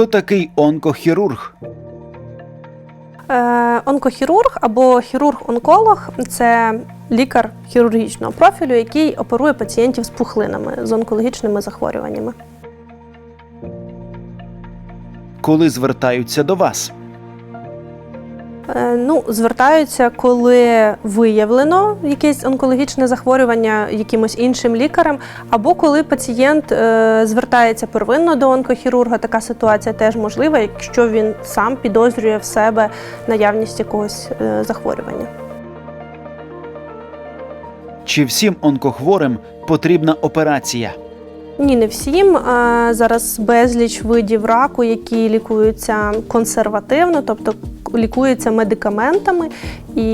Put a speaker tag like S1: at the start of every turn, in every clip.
S1: Хто такий онкохірург?
S2: Е, Онкохірург або хірург-онколог це лікар хірургічного профілю, який оперує пацієнтів з пухлинами з онкологічними захворюваннями.
S1: Коли звертаються до вас?
S2: Е, Ну, звертаються, коли виявлено якесь онкологічне захворювання якимось іншим лікарем, або коли пацієнт е, звертається первинно до онкохірурга. Така ситуація теж можлива, якщо він сам підозрює в себе наявність якогось е, захворювання.
S1: Чи всім онкохворим потрібна операція?
S2: Ні, не всім. Зараз безліч видів раку, які лікуються консервативно, тобто лікуються медикаментами. І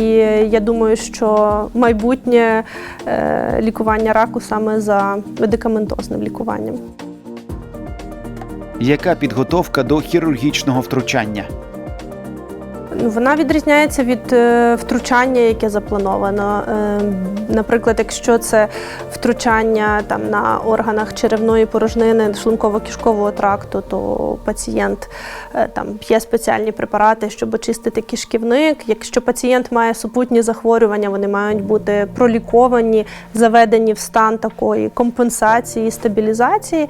S2: я думаю, що майбутнє е, лікування раку саме за медикаментозним лікуванням.
S1: Яка підготовка до хірургічного втручання?
S2: Ну, Вона відрізняється від е, втручання, яке заплановано. Е, Наприклад, якщо це втручання там на органах черевної порожнини, шлунково-кишкового тракту, то пацієнт е, там п'є спеціальні препарати, щоб очистити кишківник. Якщо пацієнт має супутні захворювання, вони мають бути проліковані, заведені в стан такої компенсації, стабілізації.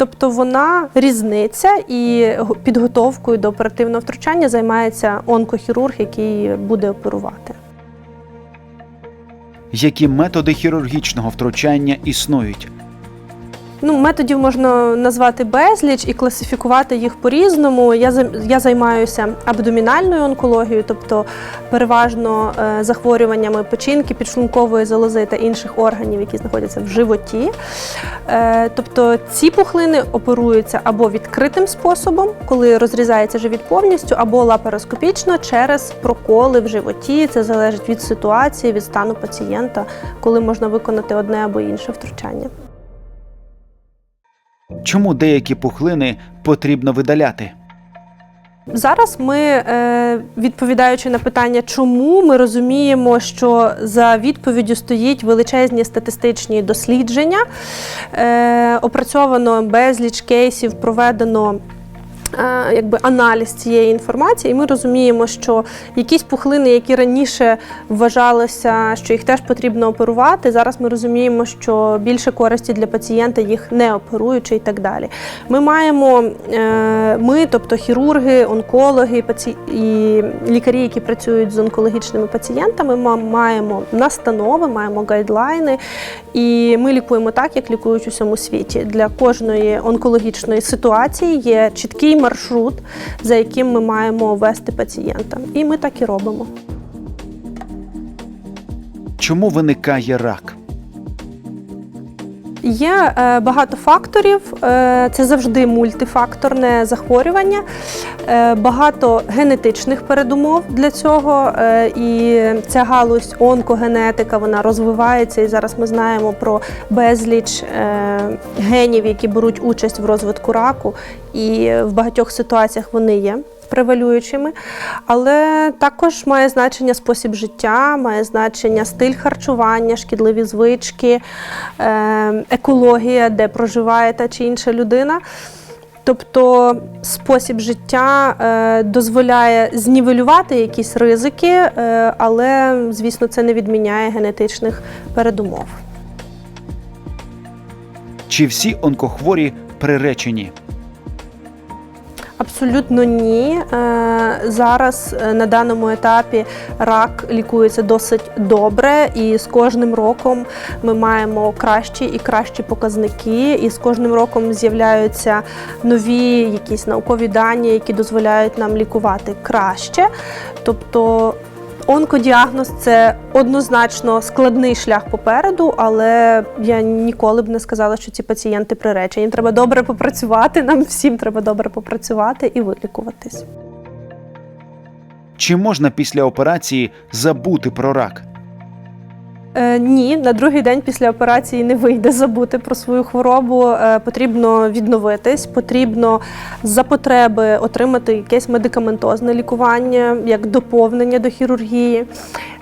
S2: Тобто вона різниця і підготовкою до оперативного втручання займається онкохірург, який буде оперувати.
S1: Які методи хірургічного втручання існують?
S2: Ну, методів можна назвати безліч і класифікувати їх по-різному. Я я займаюся абдомінальною онкологією, тобто переважно е, захворюваннями печінки, підшлункової залози та інших органів, які знаходяться в животі. Е, Тобто ці пухлини оперуються або відкритим способом, коли розрізається живіт повністю, або лапароскопічно через проколи в животі. Це залежить від ситуації, від стану пацієнта, коли можна виконати одне або інше втручання.
S1: Чому деякі пухлини потрібно видаляти?
S2: Зараз ми, е, відповідаючи на питання, чому ми розуміємо, що за відповіддю стоїть величезні статистичні дослідження, е, опрацьовано безліч кейсів, проведено. Е, Якби аналіз цієї інформації, і ми розуміємо, що якісь пухлини, які раніше вважалося, що їх теж потрібно оперувати. Зараз ми розуміємо, що більше користі для пацієнта їх не оперуючи і так далі. Ми маємо е, ми, тобто хірурги, онкологи паці... і лікарі, які працюють з онкологічними пацієнтами, ма- маємо настанови, маємо гайдлайни, і ми лікуємо так, як лікують у всьому світі. Для кожної онкологічної ситуації є чіткий маршрут, за яким ми маємо вести пацієнта. І ми так і робимо.
S1: Чому виникає рак?
S2: Є е, багато факторів, е, це завжди мультифакторне захворювання, е, багато генетичних передумов для цього. І ця галузь онкогенетика вона розвивається. І зараз ми знаємо про безліч генів, які беруть участь в розвитку раку, і в багатьох ситуаціях вони є превалюючими, але також має значення спосіб життя, має значення стиль харчування, шкідливі звички, е, екологія, де проживає та чи інша людина. Тобто спосіб життя е, дозволяє знівелювати якісь ризики, е, але, звісно, це не відміняє генетичних передумов.
S1: Чи всі онкохворі приречені?
S2: Абсолютно ні. Е, Зараз е, на даному етапі рак лікується досить добре, і з кожним роком ми маємо кращі і кращі показники. І з кожним роком з'являються нові якісь наукові дані, які дозволяють нам лікувати краще. Тобто Онкодіагноз це однозначно складний шлях попереду, але я ніколи б не сказала, що ці пацієнти приречені. Треба добре попрацювати. Нам всім треба добре попрацювати і вилікуватись.
S1: Чи можна після операції забути про рак?
S2: Е, ні, на другий день після операції не вийде забути про свою хворобу. Е, потрібно відновитись, потрібно за потреби отримати якесь медикаментозне лікування як доповнення до хірургії.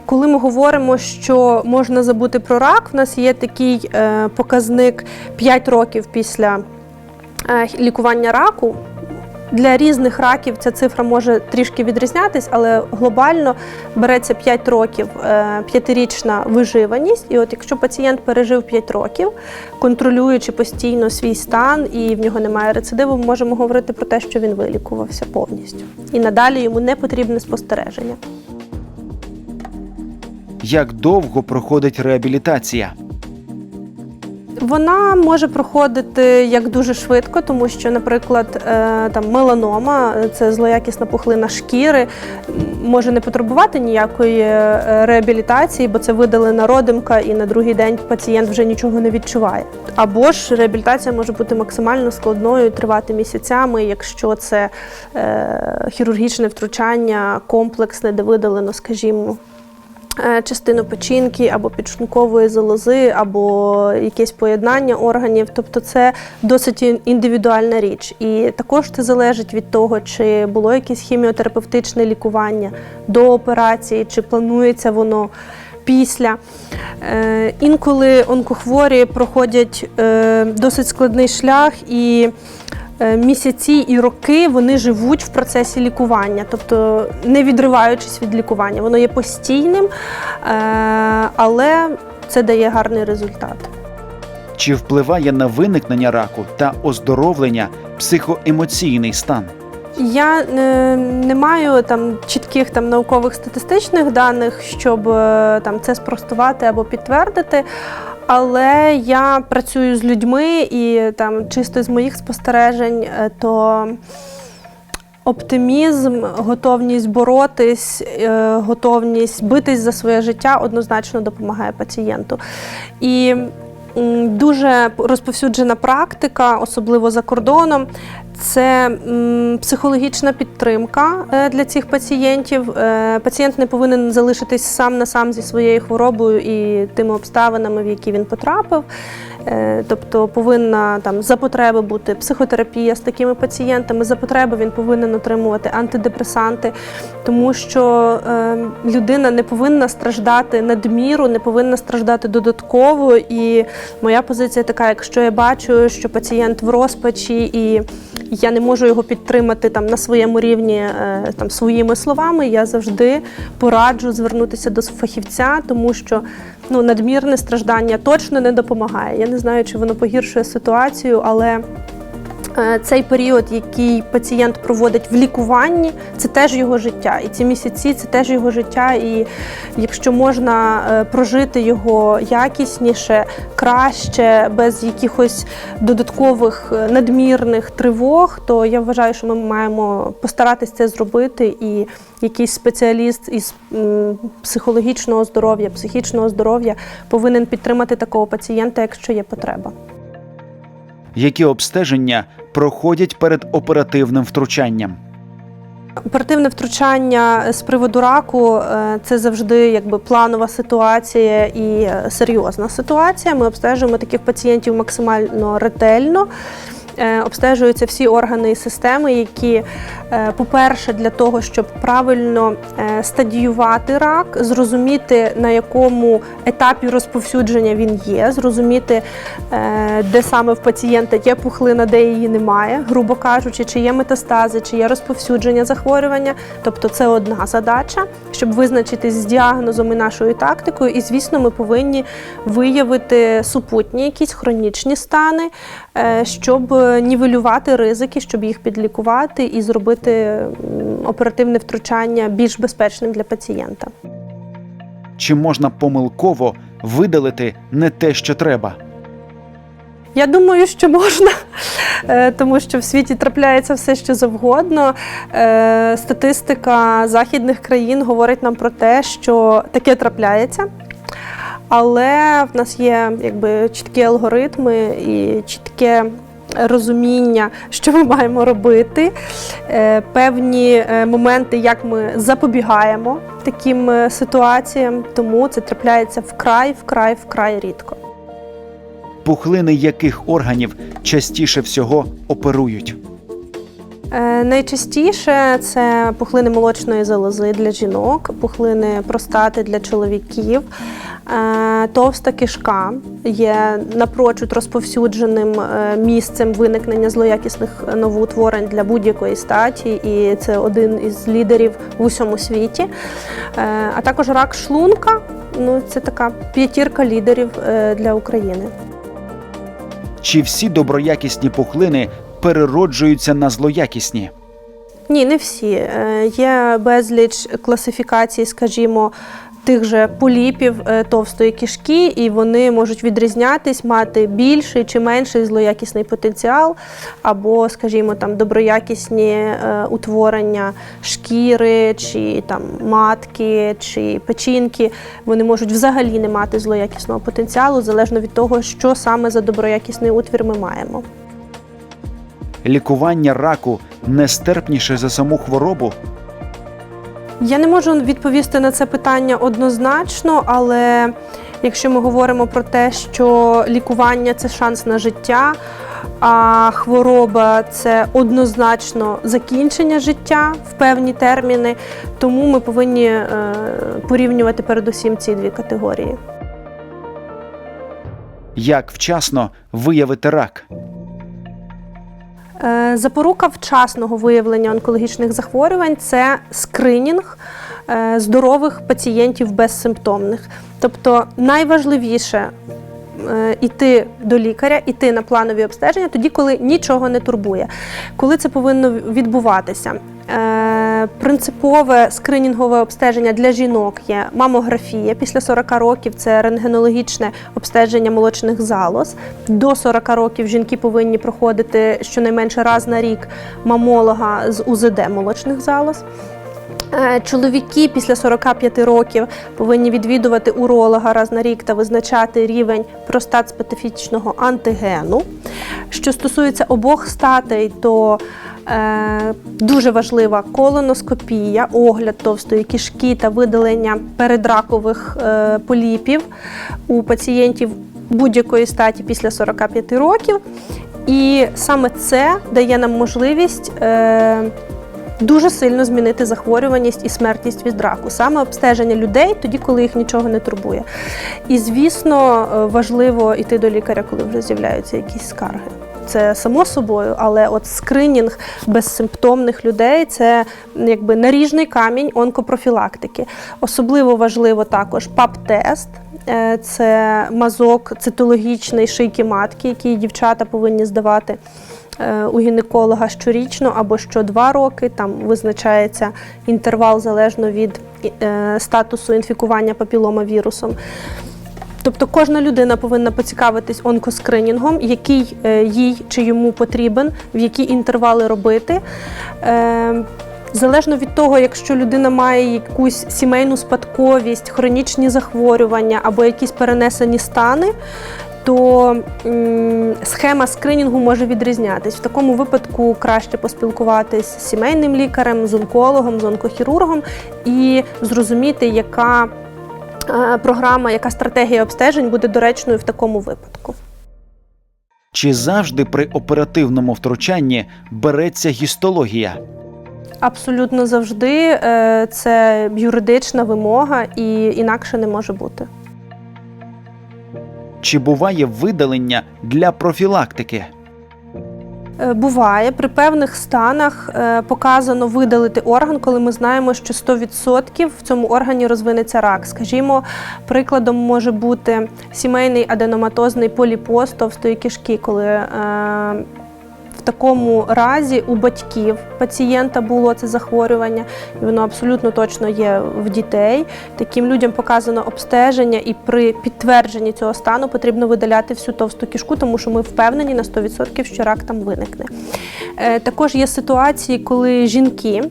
S2: Коли ми говоримо, що можна забути про рак, в нас є такий е, показник 5 років після е, лікування раку. Для різних раків ця цифра може трішки відрізнятись, але глобально береться 5 років, е, п'ятирічна виживаність. І от якщо пацієнт пережив 5 років, контролюючи постійно свій стан і в нього немає рецидиву, ми можемо говорити про те, що він вилікувався повністю. І надалі йому не потрібне спостереження.
S1: Як довго проходить реабілітація?
S2: Вона може проходити як дуже швидко, тому що, наприклад, е, там меланома це злоякісна пухлина шкіри, може не потребувати ніякої е, реабілітації, бо це видалена родимка, і на другий день пацієнт вже нічого не відчуває. Або ж реабілітація може бути максимально складною, тривати місяцями, якщо це е, хірургічне втручання комплексне, де видалено, скажімо, частину печінки або підшлункової залози, або якесь поєднання органів. Тобто це досить індивідуальна річ. І також це залежить від того, чи було якесь хіміотерапевтичне лікування до операції, чи планується воно. Після Е, інколи онкохворі проходять е, досить складний шлях і е, місяці і роки вони живуть в процесі лікування, тобто не відриваючись від лікування. Воно є постійним, е, але це дає гарний результат.
S1: Чи впливає на виникнення раку та оздоровлення психоемоційний стан?
S2: Я е, не маю там чітких там наукових статистичних даних, щоб е, там це спростувати або підтвердити. Але я працюю з людьми і там чисто з моїх спостережень, е, то оптимізм, готовність боротись, е, готовність битись за своє життя однозначно допомагає пацієнту. І дуже розповсюджена практика, особливо за кордоном. Це психологічна підтримка е, для цих пацієнтів. Е, Пацієнт не повинен залишитись сам на сам зі своєю хворобою і тими обставинами, в які він потрапив. Е, Тобто повинна там за потреби бути психотерапія з такими пацієнтами. За потреби він повинен отримувати антидепресанти, тому що людина не повинна страждати надміру, не повинна страждати додатково. І моя позиція така: якщо я бачу, що пацієнт в розпачі і я не можу його підтримати там на своєму рівні е, там своїми словами. Я завжди пораджу звернутися до фахівця, тому що ну надмірне страждання точно не допомагає. Я не знаю, чи воно погіршує ситуацію, але. Е, Цей період, який пацієнт проводить в лікуванні, це теж його життя. І ці місяці це теж його життя. І якщо можна е, прожити його якісніше, краще, без якихось додаткових е, надмірних тривог, то я вважаю, що ми маємо постаратись це зробити. І якийсь спеціаліст із психологічного здоров'я, психічного здоров'я повинен підтримати такого пацієнта, якщо є потреба.
S1: Які обстеження проходять перед оперативним втручанням?
S2: Оперативне втручання з приводу раку е, це завжди якби планова ситуація і е, серйозна ситуація. Ми обстежуємо таких пацієнтів максимально ретельно. Е, Обстежуються всі органи і системи, які, по-перше, для того, щоб правильно е, стадіювати рак, зрозуміти на якому етапі розповсюдження він є, зрозуміти, е, де саме в пацієнта є пухлина, де її немає, грубо кажучи, чи є метастази, чи є розповсюдження захворювання. Тобто це одна задача, щоб визначитись з діагнозом і нашою тактикою. І, звісно, ми повинні виявити супутні якісь хронічні стани, е, щоб нівелювати ризики, щоб їх підлікувати і зробити м, оперативне втручання більш безпечним для пацієнта.
S1: Чи можна помилково видалити не те, що треба?
S2: Я думаю, що можна, е, тому що в світі трапляється все, що завгодно. Е, Статистика західних країн говорить нам про те, що таке трапляється. Але в нас є якби чіткі алгоритми і чітке розуміння, що ми маємо робити, е, певні е, моменти, як ми запобігаємо таким е, ситуаціям, тому це трапляється вкрай, вкрай, вкрай рідко.
S1: Пухлини яких органів частіше всього оперують?
S2: Е, Найчастіше це пухлини молочної залози для жінок, пухлини простати для чоловіків. Е, Товста кишка є напрочуд розповсюдженим е, місцем виникнення злоякісних новоутворень для будь-якої статі, і це один із лідерів в усьому світі. А також рак шлунка ну, це така п'ятірка лідерів для України.
S1: Чи всі доброякісні пухлини перероджуються на злоякісні?
S2: Ні, не всі. Е, Є безліч класифікацій, скажімо, тих же поліпів е, товстої кишки, і вони можуть відрізнятись, мати більший чи менший злоякісний потенціал, або, скажімо, там доброякісні е, утворення шкіри, чи там матки, чи печінки. Вони можуть взагалі не мати злоякісного потенціалу, залежно від того, що саме за доброякісний утвір ми маємо.
S1: Лікування раку нестерпніше за саму хворобу?
S2: Я не можу відповісти на це питання однозначно, але якщо ми говоримо про те, що лікування це шанс на життя, а хвороба це однозначно закінчення життя в певні терміни, тому ми повинні е, порівнювати передусім ці дві категорії.
S1: Як вчасно виявити рак?
S2: Е, Запорука вчасного виявлення онкологічних захворювань це скринінг е, здорових пацієнтів безсимптомних. Тобто найважливіше е, іти до лікаря, іти на планові обстеження тоді, коли нічого не турбує. Коли це повинно відбуватися? Е, Принципове скринінгове обстеження для жінок є мамографія. Після 40 років це рентгенологічне обстеження молочних залоз. До 40 років жінки повинні проходити щонайменше раз на рік мамолога з УЗД молочних залоз. Е, Чоловіки після 45 років повинні відвідувати уролога раз на рік та визначати рівень простат-специфічного антигену. Що стосується обох статей, то е, дуже важлива колоноскопія, огляд товстої кишки та видалення передракових е, поліпів у пацієнтів будь-якої статі після 45 років. І саме це дає нам можливість. Е, дуже сильно змінити захворюваність і смертність від раку. Саме обстеження людей тоді, коли їх нічого не турбує. І, звісно, е, важливо йти до лікаря, коли вже з'являються якісь скарги. Це само собою, але от скринінг безсимптомних людей це якби наріжний камінь онкопрофілактики. Особливо важливо також ПАП-тест. Е, Це мазок цитологічний шийки матки, який дівчата повинні здавати у гінеколога щорічно або що два роки. Там визначається інтервал залежно від е, статусу інфікування папіломавірусом. Тобто кожна людина повинна поцікавитись онкоскринінгом, який е, їй чи йому потрібен, в які інтервали робити. Е, Залежно від того, якщо людина має якусь сімейну спадковість, хронічні захворювання або якісь перенесені стани, то схема скринінгу може відрізнятись. В такому випадку краще поспілкуватись з сімейним лікарем, з онкологом, з онкохірургом і зрозуміти, яка е, програма, яка стратегія обстежень буде доречною в такому випадку.
S1: Чи завжди при оперативному втручанні береться гістологія?
S2: Абсолютно завжди е, це юридична вимога і інакше не може бути.
S1: Чи буває видалення для профілактики?
S2: Е, Буває при певних станах е, показано видалити орган, коли ми знаємо, що 100% в цьому органі розвинеться рак. Скажімо, прикладом може бути сімейний аденоматозний поліпоз товстої кишки, коли е, в такому разі у батьків пацієнта було це захворювання, і воно абсолютно точно є в дітей. Таким людям показано обстеження, і при підтвердженні цього стану потрібно видаляти всю товсту кишку, тому що ми впевнені на 100%, що рак там виникне. Е, Також є ситуації, коли жінки.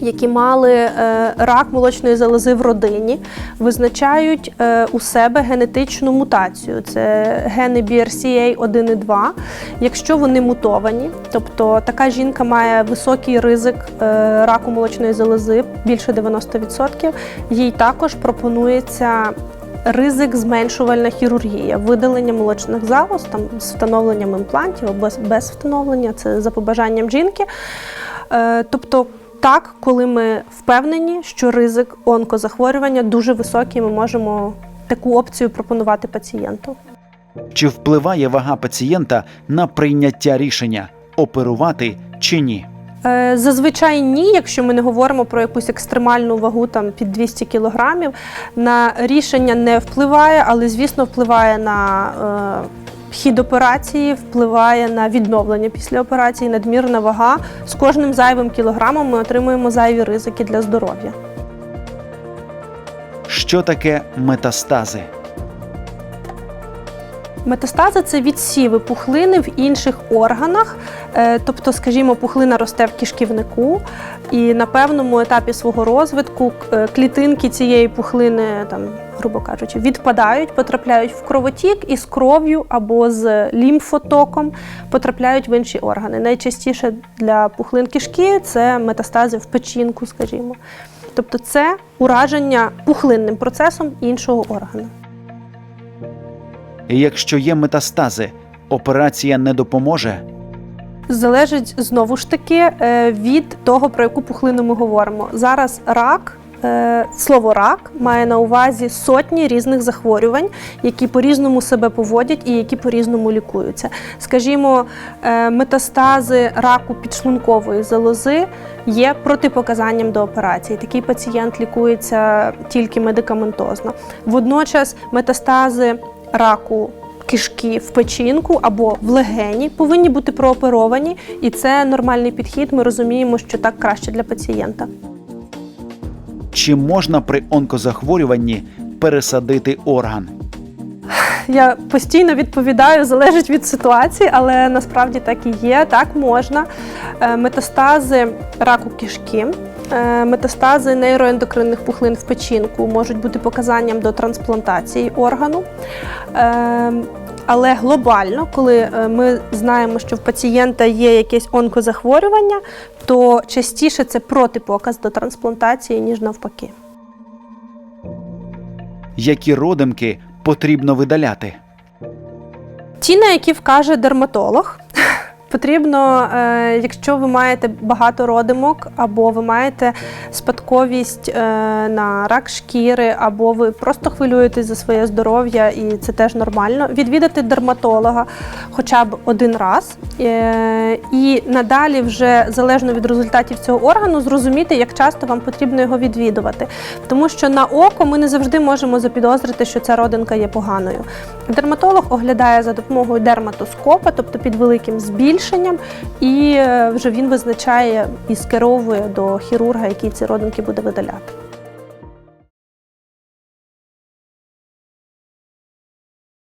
S2: Які мали е, рак молочної залози в родині, визначають е, у себе генетичну мутацію. Це гени BRCA 1 і 2. Якщо вони мутовані, тобто така жінка має високий ризик е, раку молочної залози, більше 90%, їй також пропонується ризик зменшувальна хірургія, видалення молочних залоз там з встановленням імплантів або без- встановлення, це за побажанням жінки. Тобто, так, коли ми впевнені, що ризик онкозахворювання дуже високий, ми можемо таку опцію пропонувати пацієнту.
S1: Чи впливає вага пацієнта на прийняття рішення оперувати чи ні?
S2: Е, Зазвичай ні, якщо ми не говоримо про якусь екстремальну вагу там під 200 кілограмів, на рішення не впливає, але звісно впливає на е, хід операції, впливає на відновлення після операції, надмірна вага. З кожним зайвим кілограмом ми отримуємо зайві ризики для здоров'я.
S1: Що таке метастази?
S2: Метастази це відсіви пухлини в інших органах, Е, тобто, скажімо, пухлина росте в кишківнику, і на певному етапі свого розвитку е, клітинки цієї пухлини, там, грубо кажучи, відпадають, потрапляють в кровотік і з кров'ю або з лімфотоком потрапляють в інші органи. Найчастіше для пухлин кишки це метастази в печінку, скажімо. Тобто це ураження пухлинним процесом іншого органу.
S1: Якщо є метастази, операція не допоможе?
S2: Залежить знову ж таки е, від того, про яку пухлину ми говоримо. Зараз рак. е, Слово рак має на увазі сотні різних захворювань, які по-різному себе поводять і які по-різному лікуються. Скажімо, е, метастази раку підшлункової залози є протипоказанням до операції. Такий пацієнт лікується тільки медикаментозно. Водночас метастази раку кишки в печінку або в легені повинні бути прооперовані, і це нормальний підхід. Ми розуміємо, що так краще для пацієнта.
S1: Чи можна при онкозахворюванні пересадити орган?
S2: Я постійно відповідаю, залежить від ситуації, але насправді так і є. Так можна. Е, Метастази раку кишки, метастази нейроендокринних пухлин в печінку можуть бути показанням до трансплантації органу. Е, Але глобально, коли е, ми знаємо, що в пацієнта є якесь онкозахворювання, то частіше це протипоказ до трансплантації, ніж навпаки.
S1: Які родимки потрібно видаляти?
S2: Ті, на які вкаже дерматолог. Потрібно, е, якщо ви маєте багато родимок, або ви маєте спадковість е, на рак шкіри, або ви просто хвилюєтесь за своє здоров'я, і це теж нормально, відвідати дерматолога хоча б один раз. Е, і надалі, вже залежно від результатів цього органу, зрозуміти, як часто вам потрібно його відвідувати. Тому що на око ми не завжди можемо запідозрити, що ця родинка є поганою. Дерматолог оглядає за допомогою дерматоскопа, тобто під великим збільшенням, і е, вже він визначає і скеровує до хірурга, який ці родинки буде видаляти.